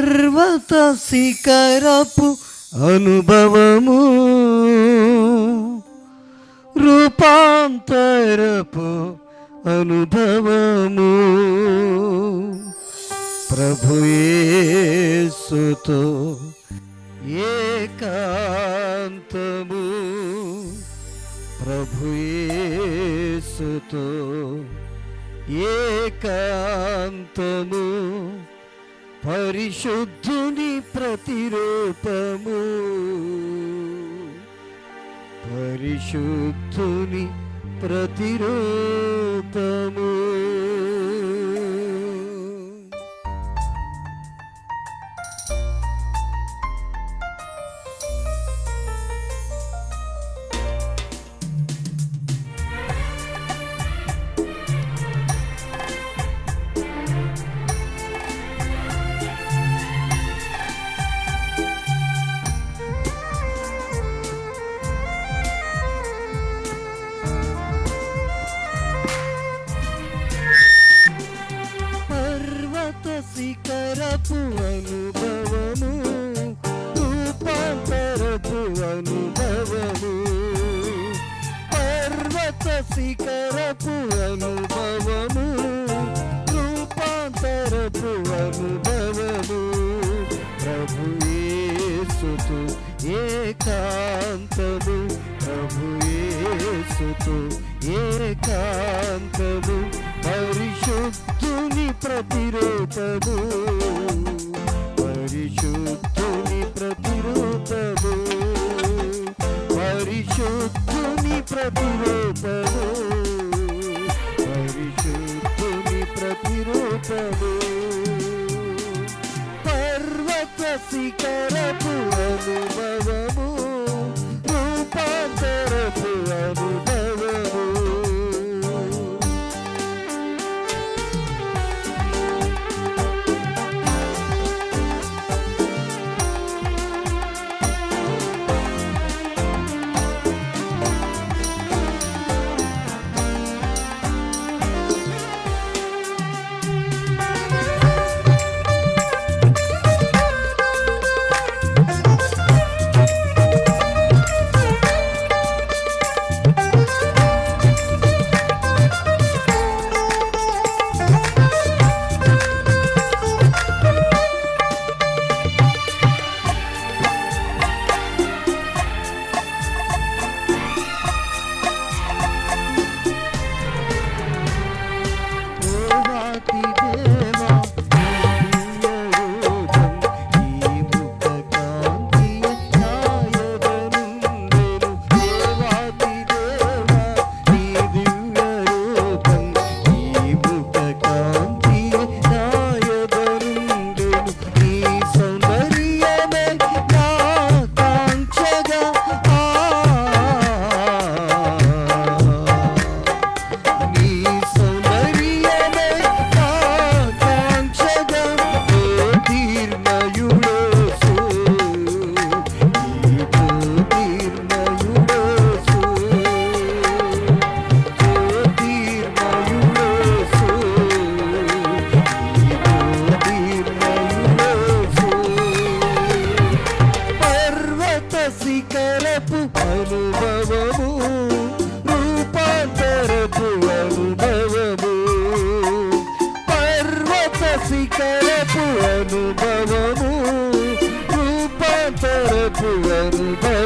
పర్వత శిఖరపు అనుభవము. రూపాంతరపు అనుభవము. ప్రభుయేసుతో ఏకాంతము. ప్రభుయేసుతో ఏకాంతము. పరిశుద్ధుని ప్రతిరూపము. పరిశుద్ధుని ప్రతిరూపము. ఏకాంతము ప్రభు యేసుతో ఏకాంతము పరిశుద్ధుని ప్రతిరూపము పరిశుద్ధుని ప్రతిరూపము పరిశుద్ధుని ప్రతిరూపము పరిశుద్ధుని ప్రతిరూపము పర్వత శిఖరపు అనుభవం అనుభవము రూపాంతరపు అనుభవము.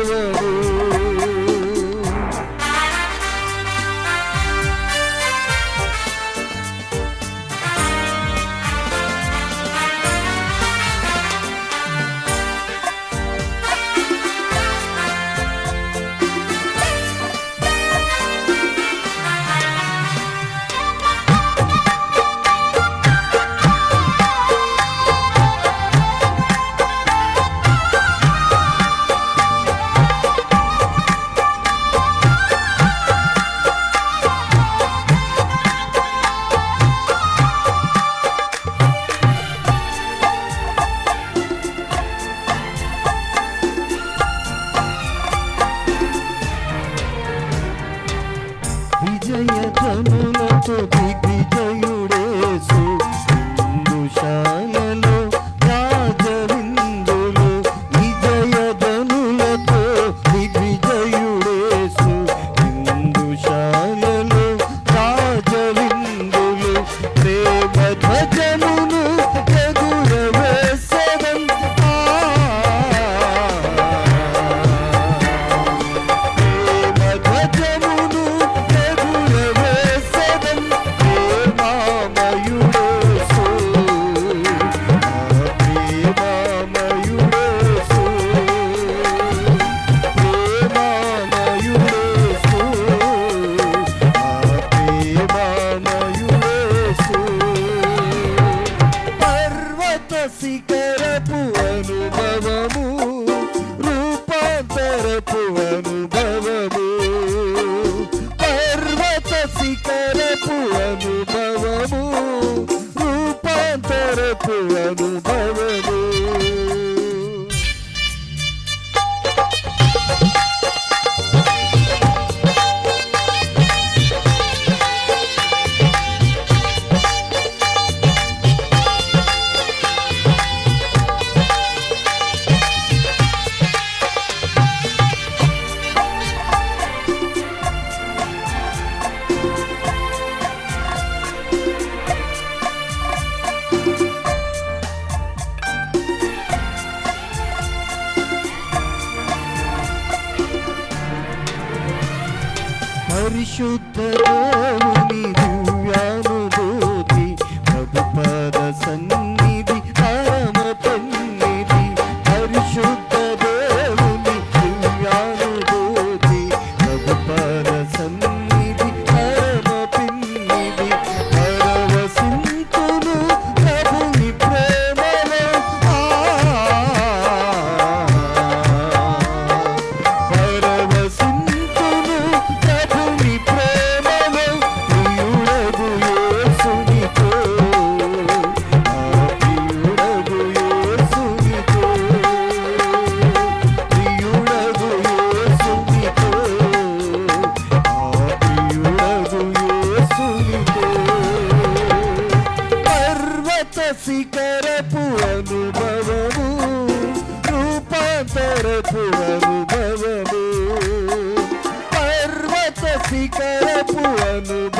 പരിശുദ്ധ శిఖరపు